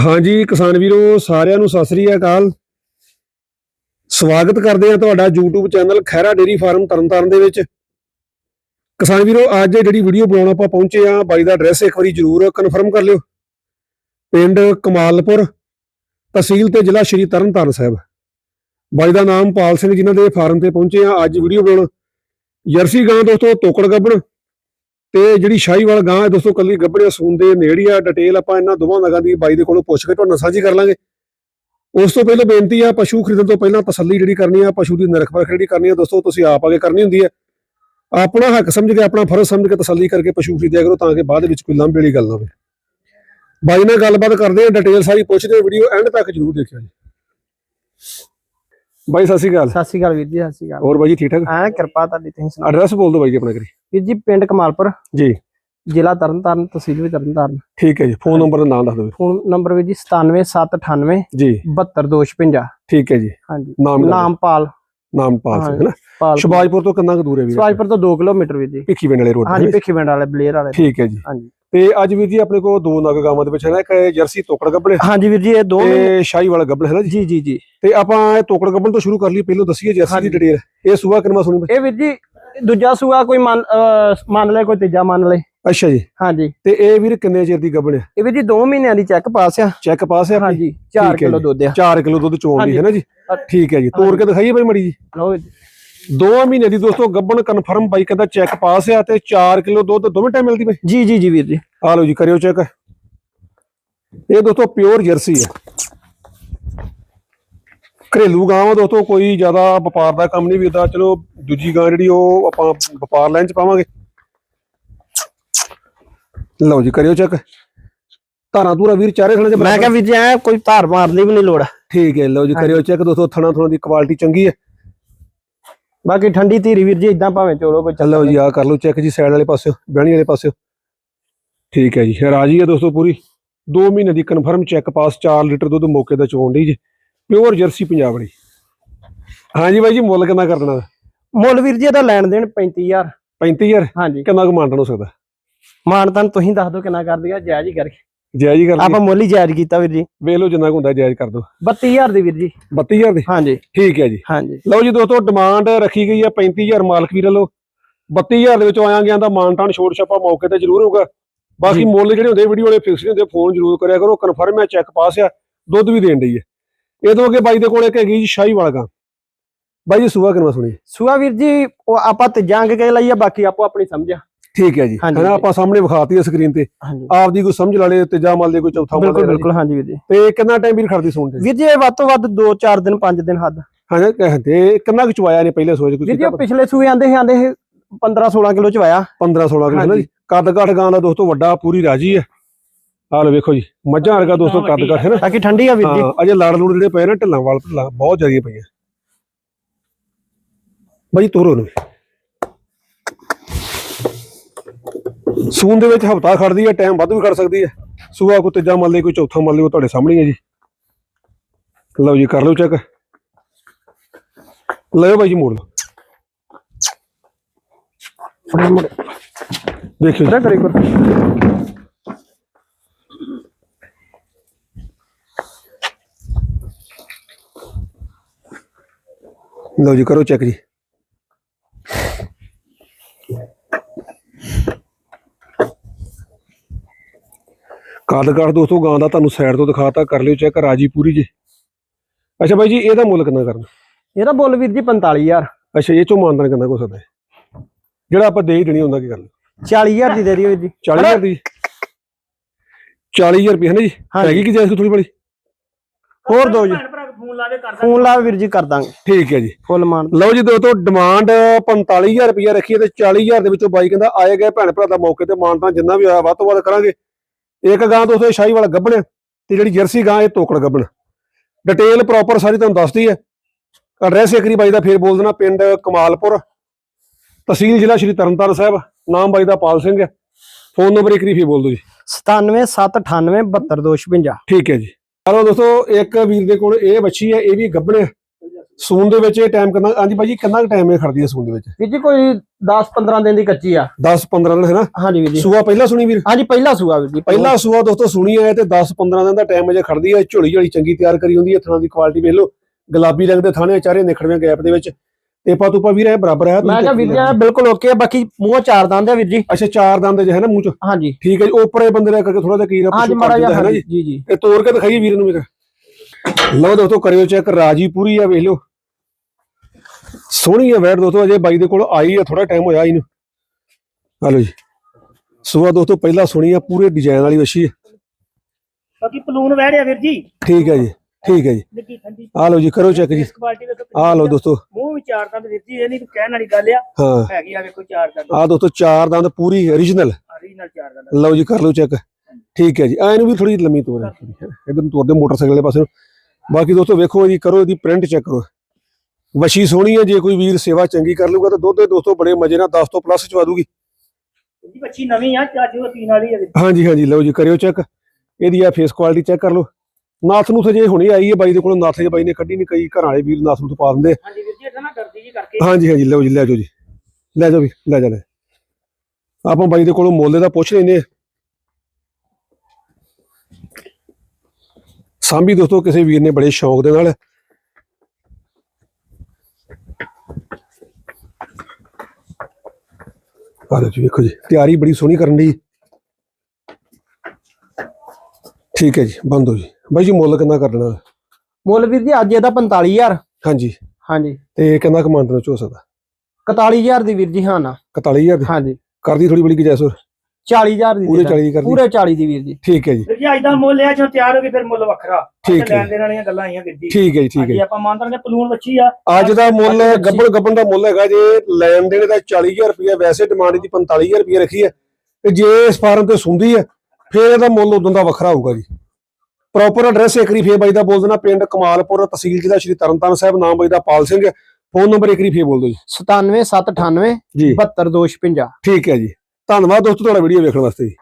ਹਾਂਜੀ, ਕਿਸਾਨ ਵੀਰੋ, ਸਾਰਿਆਂ ਨੂੰ ਸਤਿ ਸ੍ਰੀ ਅਕਾਲ। ਸਵਾਗਤ ਕਰਦੇ ਹਾਂ ਤੁਹਾਡਾ YouTube channel Khaira dairy farm Tarn Taran ਦੇ ਵਿੱਚ। ਕਿਸਾਨ ਵੀਰੋ, ਅੱਜ ਜਿਹੜੀ ਵੀਡੀਓ ਬਣਾਉਣ ਆਪਾਂ ਪਹੁੰਚੇ ਆ ਬਾਈ ਦਾ ਐਡਰੈਸ ਇੱਕ ਵਾਰੀ ਜ਼ਰੂਰ ਕਨਫਰਮ ਕਰ ਲਿਓ। ਪਿੰਡ ਕਮਾਲਪੁਰ, ਤਹਿਸੀਲ ਤੇ ਜ਼ਿਲ੍ਹਾ ਸ਼੍ਰੀ ਤਰਨਤਾਰਨ ਸਾਹਿਬ। ਬਾਈ ਦਾ ਨਾਮ ਪਾਲ ਸਿੰਘ ਜਿਨ੍ਹਾਂ ਦੇ ਫਾਰਮ ਤੇ ਪਹੁੰਚੇ ਆ ਅੱਜ ਵੀਡੀਓ ਬਣਾਉਣ। ਜਰਸੀ ਗਾਂ ਦੋਸਤੋ, ਤੋਕੜ ਗੱਬਣ। ਤੇ ਜਿਹੜੀ ਸ਼ਾਹੀਵਾਲ ਗਾਂ ਹੈ ਦੋਸਤੋ ਕੱਲੀ ਗੱਬੜਿਆ ਸੂਨ ਦੇ ਨੇੜੀ ਆ ਡਿਟੇਲ ਆਪਾਂ ਇਹਨਾਂ ਦੋਵਾਂ ਨਗਾਂ ਦੀ ਬਾਈ ਦੇ ਕੋਲੋਂ ਪੁੱਛ ਕੇ ਤੁਹਾਨੂੰ ਸਾਂਝੀ ਕਰ ਲਾਂਗੇ। ਉਸ ਤੋਂ ਪਹਿਲਾਂ ਬੇਨਤੀ ਆ ਪਸ਼ੂ ਖਰੀਦਣ ਤੋਂ ਪਹਿਲਾਂ ਤਸੱਲੀ ਜਿਹੜੀ ਕਰਨੀ ਆ ਪਸ਼ੂ ਦੀ ਨਿਰਖ ਪਰਖ ਜਿਹੜੀ ਕਰਨੀ ਆ ਦੋਸਤੋ ਤੁਸੀਂ ਆਪ ਆਗੇ ਕਰਨੀ ਹੁੰਦੀ ਹੈ ਆਪਣਾ ਹੱਕ ਸਮਝ ਕੇ ਆਪਣਾ ਫਰਜ਼ ਸਮਝ ਕੇ ਤਸੱਲੀ ਕਰਕੇ ਪਸ਼ੂ ਖਰੀਦਿਆ ਕਰੋ ਤਾਂ ਕਿ ਬਾਅਦ ਵਿੱਚ ਕੋਈ ਲਾਂਭੇ ਵਾਲੀ ਗੱਲ ਨਾ ਹੋਵੇ। ਬਾਈ ਨਾਲ ਗੱਲਬਾਤ ਕਰਦੇ ਆ ਡਿਟੇਲ ਸਾਰੀ ਪੁੱਛਦੇ ਆ ਵੀਡੀਓ ਐਂਡ ਤੱਕ ਜਰੂਰ ਦੇਖਿਓ ਜੀ। ਬਾਈ ਸਤਿ ਸ਼੍ਰੀ ਅਕਾਲ। ਸਤਿ ਸ਼੍ਰੀ ਅਕਾਲ ਵੀਰ ਜੀ ਸਤਿ ਸ਼੍ਰੀ ਅਕਾਲ। ਹੋਰ ਬਾਈ ਜੀ ਠੀਕ ਠਾਕ? ਐ ਕਿਰਪਾ ਤੁਹਾਡੀ ਤੁਸੀਂ ਸੁਣਾਓ? ਐਡਰੈਸ ਬੋਲ ਦਿਓ ਬਾਈ ਜੀ ਆਪਣਾ ਕਰੀ ਵੀਰ ਜੀ ਪਿੰਡ ਕਮਾਲਪੁਰ। ਜੀ। ਜ਼ਿਲ੍ਹਾ ਤਰਨਤਾਰਨ ਤਹਿਸੀਲ ਵੀ ਤਰਨਤਾਰਨ। ਠੀਕ ਹੈ ਜੀ ਫੋਨ ਨੰਬਰ ਦਾ ਨਾਮ ਦੱਸ ਦਿਓ। ਫੋਨ ਨੰਬਰ ਵੀਰ ਜੀ 97798 ਜੀ। 72256 ਠੀਕ ਹੈ ਜੀ। ਹਾਂਜੀ। ਨਾਮ ਨਾਮ ਨਾਮ ਪਾਲ ਨਾਮ ਪਾਲ ਸਿੰਘ ਹੈ ਨਾ? ਪਾਲ ਸ਼ਬਾਜਪੁਰ ਤੋਂ ਕਿੰਨਾ ਕੁ ਦੂਰ ਹੈ ਵੀਰ? ਸਵਾਜਪੁਰ ਤੋਂ 2 ਕਿਲੋਮੀਟਰ ਵੀਰ ਜੀ। ਭਿੱਖੀ ਪਿੰਡ ਵਾਲੇ ਰੋਡ ਹਾਂਜੀ ਭਿੱਖੀ ਪਿੰਡ ਵਾਲੇ ਬਲੇਰ ਵਾਲੇ। ਠੀਕ ਹੈ ਜੀ। ਹਾਂਜੀ। ਤੇ ਅੱਜ ਵੀਰ ਜੀ ਆਪਣੇ ਕੋਲ ਦੋ ਨਗ ਗਾਵਾਂ ਦੇ ਵਿੱਚ ਹੈ ਨਾ ਇੱਕ ਜਰਸੀ ਤੋਕੜ ਗੱਬੜ ਹਾਂਜੀ ਵੀਰ ਜੀ ਇਹ ਦੋ ਤੇ ਸ਼ਾਹੀ ਵਾਲਾ ਗੱਬੜ ਹੈ ਨਾ ਜੀ? ਜੀ ਜੀ ਤੇ ਆਪਾਂ ਇਹ ਤੋਕੜ ਗੱਬੜ ਤੋਂ ਸ਼ੁਰੂ ਕਰ ਲਈ ਪਹਿਲਾਂ ਦੱਸੀਏ ਜਰਸੀ ਦੀ। ਡਿਟੇਲ ਇਹ ਸੂਆ ਕਿੰਨਾ ਸੁਣੀ ਇਹ ਵੀਰ ਜੀ ਦੂਜਾ ਸੂਆ ਕੋਈ ਮੰਨ ਅਹ ਮੰਨ ਲੈ ਕੋਈ ਤੀਜਾ ਮੰਨ ਲੈ। ਅੱਛਾ ਜੀ। ਹਾਂਜੀ। ਤੇ ਇਹ ਵੀਰ ਕਿੰਨੇ ਚਿਰ ਦੀ ਗੱਬੜ ਹੈ ਇਹ ਵੀਰ ਜੀ 2 ਮਹੀਨਿਆਂ ਦੀ ਚੈੱਕ ਪਾਸ ਆ। ਚੈੱਕ ਪਾਸ ਆਪਣੀ? ਹਾਂਜੀ 4 ਠੀਕ ਹੈ ਕਿਲੋ ਜੀ। ਦੁੱਧ ਆ। 4 ਕਿਲੋ ਦੁੱਧ ਚੋਣ ਦੀ। ਹੈ ਨਾ ਜੀ? ਠੀਕ ਹੈ ਜੀ। ਤੋੜ ਕੇ ਦਿਖਾਈਏ ਬਾਈ ਮੜੀ ਜੀ। ਲਓ ਜੀ। ਦੋ ਮਹੀਨੇ ਦੀ ਦੋਸਤੋ ਗੱਬਣ ਕਨਫਰਮ ਬਾਈ ਕਹਿੰਦਾ ਚੈੱਕ ਪਾਸ ਆ ਤੇ 4 ਕਿਲੋ ਦੁੱਧ ਦੋਵੇਂ ਟਾਈਮ ਮਿਲਦੀ ਬਾਈ? ਜੀ ਜੀ ਜੀ ਵੀਰ ਜੀ। ਆ ਲਓ ਜੀ ਕਰਿਓ ਚੈੱਕ। ਇਹ ਦੋਸਤੋ ਪਿਓਰ ਜਰਸੀ ਹੈ ਘਰੇਲੂ ਗਾਂ ਵਾ ਦੋਸਤੋ ਕੋਈ ਜ਼ਿਆਦਾ ਵਪਾਰ ਦਾ ਕੰਮ ਨਹੀਂ ਵੀਦਾ ਚਲੋ ਦੂਜੀ ਗਾਂ ਜਿਹੜੀ ਉਹ ਆਪਾਂ ਵਪਾਰ ਲਾਈਨ ਚ ਪਾਵਾਂਗੇ। ਲਓ ਜੀ ਕਰਿਓ ਚੈੱਕ ਧਾਰਾਂ ਧੂਰਾ ਵੀਰ ਚਾਰੇ ਥਣਾ ਚ ਮੈਂ ਕਿਹਾ ਵੀਰ ਜੀ ਐ ਕੋਈ ਧਾਰ ਮਾਰਨ ਦੀ ਵੀ ਨਹੀਂ ਲੋੜ। ਠੀਕ ਹੈ ਲਓ ਜੀ ਕਰਿਓ ਚੈੱਕ ਦੋਸਤੋ ਥਣਾ ਥਣਾ ਦੀ ਕੁਆਲਿਟੀ ਚੰਗੀ ਹੈ। ਬਾਕੀ ਠੰਡੀ ਧੀਰੀ ਵੀਰ ਜੀ ਇਦਾਂ ਭਾਵੇਂ ਚੋਲੋ ਕੋਈ ਲਓ ਜੀ ਆ ਕਰ ਲਓ ਚੈੱਕ ਜੀ ਸਾਈਡ ਵਾਲੇ ਪਾਸਿਓ ਬਹਿਣੀ ਵਾਲੇ ਪਾਸਿਓ। ਠੀਕ ਹੈ ਜੀ ਰਾਜੀ ਹੈ ਦੋਸਤੋ ਪੂਰੀ। 2 ਮਹੀਨੇ ਦੀ ਕਨਫਰਮ ਚੈੱਕ ਪਾਸ 4 ਲੀਟਰ ਦੁੱਧ ਮੌਕੇ ਦਾ ਚੋਣ ਦੀ ਜੀ। ਪਿਓਰ ਜਰਸੀ ਪੰਜਾਬ ਵਾਲੀ। ਹਾਂਜੀ ਬਾਈ ਜੀ ਮੁੱਲ ਕਿੰਨਾ ਕਰ ਦੇਣਾ ਮੁੱਲ ਵੀਰ ਜੀ ਇਹਦਾ ਲੈਣ ਦੇਣ 35000 35000 ਹਾਂਜੀ। ਕਿੰਨਾ ਕੁ ਮਾਨਟਨ ਹੋ ਸਕਦਾ? ਮਾਨਤਨ ਤੁਸੀਂ ਦੱਸ ਦਿਓ ਕਿੰਨਾ ਕਰ ਦਿਆ ਜਾਇਜ਼ ਹੀ ਕਰਕੇ। ਜਾਇਜ਼ ਹੀ ਕਰ ਆਪਾਂ ਮੁੱਲ ਹੀ ਜਾਇਜ਼ ਕੀਤਾ ਵੀਰ ਜੀ। ਵੇਖ ਲਓ ਜਿੰਨਾ ਕੁ ਹੁੰਦਾ ਜਾਇਜ਼ ਕਰ ਦਿਓ। 32000 ਦੀ ਵੀਰ ਜੀ। 32000 ਦੀ? ਹਾਂਜੀ। ਠੀਕ ਹੈ ਜੀ। ਹਾਂਜੀ। ਲਓ ਜੀ ਦੋਸਤੋ ਡਿਮਾਂਡ ਰੱਖੀ ਗਈ ਹੈ 35000 ਮਾਲਕ ਵੀਰ ਵੱਲੋਂ। 32000 ਦੇ ਵਿੱਚ ਆਇਆ ਗਿਆ ਦਾ ਮਾਨਟਾਨ ਛੋੜ ਛਾਪਾ ਮੌਕੇ ਤੇ ਜ਼ਰੂਰ ਹੋਊਗਾ। ਬਾਕੀ। ਮੁੱਲ ਜਿਹੜੇ ਹੁੰਦੇ ਵੀਡੀਓ ਵਾਲੇ ਫਿਕਸ ਨਹੀਂ ਹੁੰਦੇ ਫੋਨ ਜ਼ਰੂਰ ਕਰਿਆ ਕਰੋ। ਕਨਫਰਮ ਹੈ ਚੈੱਕ ਪਾਸ ਆ ਦੁੱਧ ਵੀ ਦੇਣ ਡਈ ਹੈ। ਇਹ ਤੋਂ ਅੱਗੇ ਬਾਈ ਦੇ ਕੋਲ ਇੱਕ ਹੈਗੀ ਜੀ ਸ਼ਾਹੀ ਵਾਲਗਾ ਬਾਈ ਜੀ ਸੁਆ ਕਿਨਵਾ ਸੁਣੀ ਸੁਆ ਵੀਰ ਜੀ ਉਹ ਆਪਾਂ ਤੀਜਾਂ ਕੇ ਲਈ ਆ ਬਾਕੀ ਆਪੋ ਆਪਣੀ ਸਮਝਿਆ ਠੀਕ ਹੈ ਜੀ। ਹਾਂਜੀ, ਹਨਾ। ਆਪਾਂ ਸਾਹਮਣੇ ਵਿਖਾਤੀ ਹੈ ਸਕਰੀਨ ਤੇ। ਹਾਂਜੀ। ਆਪਦੀ ਕੋਈ ਸਮਝ ਲਾ ਲੇ ਤੀਜਾ ਮੰਨ ਲੇ ਕੋਈ ਚੌਥਾ ਮੰਨ ਬਿਲਕੁਲ ਲੇ ਬਿਲਕੁਲ ਹਾਂਜੀ ਵੀਰ ਜੀ। ਤੇ ਕਿੰਨਾ ਟਾਈਮ ਵੀਰ ਖੜਦੀ ਸੁਣ ਤੇ? ਵੀਰ ਜੀ ਇਹ ਵੱਧ ਤੋਂ ਵੱਧ 2-4 ਦਿਨ 5 ਦਿਨ ਹੱਦ। ਹਾਂ ਕਹਿੰਦੇ ਕਿੰਨਾ ਕੁ ਚਵਾਇਆ ਨੇ ਪਹਿਲੇ ਸੋਚ ਕੁਝ ਵੀਰ ਜੀ ਪਿਛਲੇ ਸੂਏ ਆਂਦੇ ਆਂਦੇ 15-16 ਕਿਲੋ ਚ ਆਇਆ 15 16 ਕਿਲੋ ਨਾ ਜੀ। ਹਾਂਜੀ। ਕੱਦ ਕਾਠ ਗਾਂ ਦਾ ਦੋਸਤੋ ਵੱਡਾ ਪੂਰੀ ਰਾਜੀ ਹੈ। ਆਹ ਲਓ ਵੇਖੋ ਜੀ ਮੱਝਾਂ ਵਰਗਾ ਦੋਸਤੋ ਕੱਦ ਕਾਠ ਹੈ ਨਾ? ਬਾਕੀ ਠੰਡੀ ਆ ਵੀਰ ਜੀ। ਹਾਂ ਅਜੇ ਲੜ ਲੂੜ ਜਿਹੜੇ ਪਏ ਨੇ ਢਿੱਲਾਂ ਵਾਲ ਢਿੱਲਾਂ ਬਹੁਤ ਜ਼ਿਆਦੀਆਂ ਪਈਆਂ। ਬਾਈ ਤੋਰੋ ਨੂੰ ਸੂਨ ਦੇ ਵਿੱਚ ਹਫਤਾ ਖੜਦੀ ਹੈ ਟਾਈਮ ਵੱਧ ਵੀ ਖੜ ਸਕਦੀ ਹੈ ਸੂਆ ਕੋ ਤੀਜਾ ਮੰਨ ਲਈ ਕੋਈ ਚੌਥਾ ਮੰਨ ਲਈ ਉਹ ਤੁਹਾਡੇ ਸਾਹਮਣੇ ਹੀ ਜੀ। ਲਓ ਜੀ ਕਰ ਲਓ ਚੈੱਕ। ਲਓ ਬਾਈ ਜੀ ਮੋੜ ਲਓ। ਦੇਖਿਓ ਜੀ। ਫੜੇ ਕਰੀ ਕਰ ਲਓ ਜੀ ਕਰੋ ਚੈੱਕ ਜੀ। ਕੱਦ ਕਾਠ ਦੋਸਤੋ ਗਾਂ ਦਾ ਤੁਹਾਨੂੰ ਸਾਈਡ ਤੋਂ ਦਿਖਾਤਾ ਕਰ ਲਿਓ ਚੈੱਕ ਰਾਜੀ ਪੂਰੀ ਜੀ। ਅੱਛਾ ਬਾਈ ਜੀ ਇਹਦਾ ਮੁੱਲ ਕਿੰਨਾ ਕਰਨਾ? ਇਹਦਾ ਮੁੱਲ ਵੀਰ ਜੀ 45000 ਅੱਛਾ ਇਹ ਚੋਂ ਮਾਨਦਾਨ ਕਿੰਨਾ ਕੋ ਸਕਦਾ ਹੈ? ਜਿਹੜਾ ਆਪਾਂ ਦੇ ਹੀ ਦੇਣੀ ਹੁੰਦਾ ਕੀ ਕਰ ਲਓ 40000 ਦੀ ਦੇ ਦਿਓ ਵੀਰ ਜੀ 40000 ਦੀ? 40000 ਰੁਪਏ ਹੈ ਨਾ ਜੀ। ਹੈਗੀ ਕਿ ਜਾਇਜ਼ ਥੋੜੀ ਬੜੀ? ਹੋਰ ਦੋ ਜੀ। ਫੋਨ ਲਾ ਵੀਰ ਜੀ ਕਰ ਦਾਂਗੇ। ਠੀਕ ਹੈ ਜੀ। ਫੁੱਲ ਮਾਨ। ਲਓ ਜੀ ਦੋਸਤੋ ਡਿਮਾਂਡ 45000 ਰੁਪਏ ਰੱਖੀ ਤੇ 40000 ਦੇ ਵਿੱਚੋਂ ਬਾਈ ਕਹਿੰਦਾ ਆਏ ਗਏ ਭੈਣ ਭਰਾ ਦਾ ਮੌਕੇ ਤੇ ਮਾਨਤਾ ਜਿੰਨਾ ਵੀ ਹੋਇਆ ਵੱਧ ਤੋਂ ਵੱਧ ਕਰਾਂਗੇ। ਇੱਕ ਗਾਂ ਦੋਸਤੋ ਇਹ ਸ਼ਾਹੀ ਵਾਲਾ ਗੱਬਣ ਤੇ ਜਿਹੜੀ ਜਰਸੀ ਗਾਂ ਇਹ ਤੋਕੜ ਗੱਬਣ। ਡਿਟੇਲ ਪ੍ਰੋਪਰ ਸਾਰੀ ਤੁਹਾਨੂੰ ਦੱਸਦੀ ਹੈ। ਐਡਰੈਸ ਇੱਕ ਵਾਰੀ ਬਾਈ ਦਾ ਫੇਰ ਬੋਲ ਦੇਣਾ ਪਿੰਡ ਕਮਾਲਪੁਰ ਤਹਿਸੀਲ ਜ਼ਿਲ੍ਹਾ ਸ਼੍ਰੀ ਤਰਨਤਾਰਨ ਸਾਹਿਬ। ਨਾਮ ਬਾਈ ਦਾ ਪਾਲ ਸਿੰਘ ਹੈ। ਫੋਨ ਨੰਬਰ ਇੱਕ ਵਾਰੀ ਫੇਰ ਬੋਲ ਦਿਓ ਜੀ। 97798 72256 ਠੀਕ ਹੈ ਜੀ। ਚਲੋ ਦੋਸਤੋ ਇੱਕ ਵੀਰ ਦੇ ਕੋਲ ਇਹ ਬੱਚੀ ਹੈ ਇਹ ਵੀ ਗੱਬਣ ਹੈ ਸੂਨ ਦੇ ਵਿੱਚ ਇਹ ਟਾਈਮ ਕਿੰਨਾ ਹਾਂਜੀ ਭਾਜੀ ਕਿੰਨਾ ਟਾਈਮ ਇਹ ਖੜਦੀ ਹੈ ਸੂਨ ਦੇ ਵਿੱਚ? ਵੀਰ ਜੀ ਕੋਈ 10-15 ਦਿਨ ਦੀ ਕੱਚੀ ਆ। 10 15 ਦਿਨ ਹੈ ਨਾ ਹਾਂਜੀ ਵੀਰ ਜੀ। ਸੂਆ ਪਹਿਲਾਂ ਸੁਣੀ ਵੀਰ? ਹਾਂਜੀ ਪਹਿਲਾ ਸੂਆ ਵੀਰ ਜੀ ਪਹਿਲਾ। ਸੂਆ ਦੋਸਤੋ ਸੁਣੀ ਹੈ ਤੇ 10 15 ਦਿਨ ਦਾ ਟਾਈਮ ਅਜੇ ਖੜਦੀ ਹੈ ਝੋਲੀ ਝੋਲੀ ਚੰਗੀ ਤਿਆਰ ਕਰੀ ਹੁੰਦੀ ਹੈ ਥਣਾ ਦੀ ਕੁਆਲਿਟੀ ਵੇਖ ਲਓ। ਗੁਲਾਬੀ ਰੰਗ ਦੇ ਥਾਣੇ ਚਾਰੇ ਨਿਖੜਵੇਂ ਗੈਪ ਦੇ ਵਿੱਚ। ਤੇ ਪਾ ਤੁਪਾ ਵੀਰ ਇਹ ਬਰਾਬਰ ਹੈ ਮੈਂ ਕਿਹਾ ਵੀਰ ਜੀ ਇਹ ਬਿਲਕੁਲ ਓਕੇ ਆ ਬਾਕੀ ਮੂੰਹ ਚਾਰ ਦੰਦ ਆ ਵੀਰ ਜੀ। ਅੱਛਾ ਚਾਰ ਦੰਦ ਜੇ ਹੈ ਨਾ ਮੂੰਹ ਚ? ਹਾਂਜੀ। ਠੀਕ ਹੈ ਜੀ ਉੱਪਰੇ ਬੰਦੇ ਦਾ ਕਰਕੇ ਥੋੜਾ ਜਿਹਾ ਕੀ ਹਾਂਜੀ ਮਾੜਾ ਜਿਹਾ ਹੈ ਨਾ ਜੀ? ਜੀ ਜੀ। ਇਹ ਤੋੜ ਕੇ ਦਿਖਾਈਏ ਵੀਰ ਨੂੰ ਵੀ ਲਓ ਦੋਸਤੋ ਕਰਿਓ ਚੈੱਕ ਰਾਜੀ ਪੂਰੀ ਆ ਵੇਖ ਲਓ। ਸੋਹਣੀ ਆ ਵੈਟ ਦੋਸਤੋ ਅਜੇ ਬਾਈ ਦੇ ਕੋਲ ਆਈ ਆ ਥੋੜਾ ਟਾਈਮ ਹੋਇਆ ਇਹਨੂੰ। ਆ ਲਓ ਜੀ। ਸੂਆ ਦੋਸਤੋ ਪਹਿਲਾਂ ਸੁਣੀ ਆ ਪੂਰੇ ਡਿਜ਼ਾਈਨ ਵਾਲੀ ਵੱਛੀ ਹੈ ਬਾਕੀ ਪਲੂਨ ਵਹਿ ਰਿਹਾ ਵੀਰ ਜੀ। ਠੀਕ ਹੈ ਜੀ। ਠੀਕ ਹੈ ਜੀ। ਠੰਡੀ ਆ ਲਓ ਜੀ ਕਰੋ ਚੈੱਕ ਜੀ। ਇਸ ਕੁਆਲਿਟੀ ਦਾ ਆ ਲਓ ਦੋਸਤੋ। ਮੂੰਹ ਵਿਚਾਰ ਤਾਂ ਵੀਰ ਜੀ ਇਹ ਨਹੀਂ ਕਹਿਣ ਵਾਲੀ ਗੱਲ ਆ। ਹਾਂ। ਹੈਗੀ ਆ ਵੇਖੋ ਚਾਰ ਦਾ ਆ ਦੋਸਤੋ ਚਾਰ ਦੰਦ ਪੂਰੀ origignal ਨਾਲ ਚਾਰ ਦਾ ਲਓ ਜੀ ਕਰ ਲਓ ਚੈੱਕ ਠੀਕ ਹੈ ਜੀ। ਆ ਇਹਨੂੰ ਵੀ ਥੋੜੀ ਲੰਮੀ ਹੈ ਇਧਰ ਨੂੰ ਤੋੜਦੇ ਮੋਟਰਸਾਈਕਲ ਵਾਲੇ ਪਾਸੇ ਨੂੰ। ਬਾਕੀ ਦੋਸਤੋ ਵੇਖੋ ਜੀ ਕਰੋ ਇਹਦੀ ਪ੍ਰਿੰਟ ਚੈੱਕ ਕਰੋ। ਵਸ਼ੀ ਸੋਹਣੀ ਹੈ ਜੇ ਕੋਈ ਵੀਰ ਸੇਵਾ ਚੰਗੀ ਕਰ ਲੂਗਾ ਤਾਂ ਦੁੱਧ ਦੇ ਦੋਸਤੋ ਬੜੇ ਮਜੇ ਨਾਲ 10 ਤੋਂ ਪਲੱਸ ਚਵਾ ਦੂਗੀ। ਜੀ ਬੱਚੀ ਨਵੀਂ ਆ ਚਾਚੂ ਪੀਣ ਵਾਲੀ ਜੀ। ਹਾਂਜੀ ਹਾਂਜੀ ਲਓ ਜੀ ਕਰਿਓ ਚੈੱਕ ਇਹਦੀ ਆ ਫੇਸ ਕੁਆਲਿਟੀ ਚੈੱਕ ਕਰ ਲਓ। ਨਾਥ ਨੂੰ ਜੇ ਹੁਣੇ ਆਈ ਹੈ ਬਾਈ ਦੇ ਕੋਲੋਂ ਨਾਥ ਜੇ ਬਾਈ ਨੇ ਕੱਢੀ ਨਹੀਂ ਕਈ ਘਰਾਂ ਵਾਲੇ ਵੀਰ ਨਾਥ ਨੂੰ ਤੋਂ ਪਾ ਦਿੰਦੇ ਹਾਂਜੀ ਵੀਰ ਜੀ ਇਹਦਾ ਨਾ ਡਰਦੀ ਜੀ ਕਰਕੇ। ਹਾਂਜੀ ਹਾਂਜੀ ਲਓ ਜੀ ਲੈ ਜਾਓ ਜੀ। ਲੈ ਜਾਓ ਵੀ ਲੈ ਜਾ ਲੈ ਆਪਾਂ ਬਾਈ ਦੇ ਕੋਲੋਂ ਮੁੱਲ ਦਾ ਪੁੱਛ ਲੈਨੇ ਸਾਂਭੀ ਦੋਸਤੋ ਕਿਸੇ ਵੀਰ ਨੇ ਬੜੇ ਸ਼ੌਂਕ ਦੇ ਨਾਲ। ਆ ਲਓ ਜੀ ਵੇਖੋ ਜੀ ਤਿਆਰੀ ਬੜੀ ਸੋਹਣੀ ਕਰਨ ਦੀ ਠੀਕ ਹੈ ਜੀ ਬੰਦ ਹੋ ਜੀ। ਬਾਈ ਜੀ ਮੁੱਲ ਕਿੰਨਾ ਕਰ ਲੈਣਾ? ਮੁੱਲ ਵੀਰ ਜੀ ਅੱਜ ਇਹਦਾ 45000 ਹਾਂਜੀ। ਹਾਂਜੀ। ਤੇ ਕਿੰਨਾ ਕਮਾਂਡ ਵਿੱਚ ਹੋ ਸਕਦਾ? 41000 ਦੀ ਵੀਰ ਜੀ ਹਾਂ ਨਾ। 41000 ਦੀ? ਹਾਂਜੀ। ਕਰਦੀ ਥੋੜੀ ਬੜੀ ਗੁਜਾਇਸ਼ ਹੋਰ? 40000 ਦੀ ਪੂਰੇ ਦੇ ਦਾਂਗੇ। 40 ਦੀ ਕਰਦੀ। ਪੂਰੇ 40 ਦੀ ਵੀਰ ਜੀ। ਠੀਕ ਹੈ ਜੀ। ਵੀਰ ਜੀ ਅੱਜ ਦਾ ਮੁੱਲ ਆ ਜੋ ਤਿਆਰ ਹੋ ਗਈ ਫਿਰ ਮੁੱਲ ਵੱਖਰਾ। ਠੀਕ ਹੈ। ਲੈਣ ਦੇਣ ਵਾਲੀਆਂ ਗੱਲਾਂ ਆਈਆਂ ਵੀਰ ਜੀ। ਠੀਕ ਹੈ ਜੀ ਠੀਕ ਹੈ ਜੀ। ਆਪਾਂ ਮੰਨਦੇ ਹਾਂ ਪਲੂਨ ਬੱਚੀ ਆ। ਅੱਜ ਦਾ ਮੁੱਲ ਗੱਬਣ ਗੱਬਣ ਦਾ ਮੁੱਲ ਹੈਗਾ ਜੇ ਲੈਣ ਦੇਣ ਦਾ 40000 ਰੁਪਏ ਵੈਸੇ ਡਿਮਾਂਡ ਦੀ 45000 ਰੁਪਏ ਰੱਖੀ ਹੈ। ਤੇ ਜੇ ਇਸ ਫਾਰਮ ਤੇ ਸੁੰਦੀ ਹੈ ਫਿਰ ਇਹਦਾ ਮੁੱਲ ਉਦੋਂ ਦਾ ਵੱਖਰਾ ਹੋਊਗਾ ਜੀ। ਪ੍ਰੋਪਰ ਐਡਰੈਸ ਇੱਕਰੀ ਫੇ ਬਾਈ ਦਾ ਬੋਲ ਦੇਣਾ ਪਿੰਡ ਕਮਾਲਪੁਰ ਤਹਿਸੀਲ ਜ਼ਿਲ੍ਹਾ ਸ਼੍ਰੀ ਤਰਨਤਾਰਨ ਸਾਹਿਬ ਨਾਮ ਬਾਈ ਦਾ ਪਾਲ ਸਿੰਘ ਫੋਨ ਨੰਬਰ ਇੱਕਰੀ ਫੇ ਬੋਲ ਦਿਓ ਜੀ। 97798 ਜੀ। 72256 ਠੀਕ ਹੈ ਜੀ। ਧੰਨਵਾਦ ਦੋਸਤੋ ਤੁਹਾਡਾ ਵੀਡੀਓ ਵੇਖਣ ਵਾਸਤੇ ਜੀ।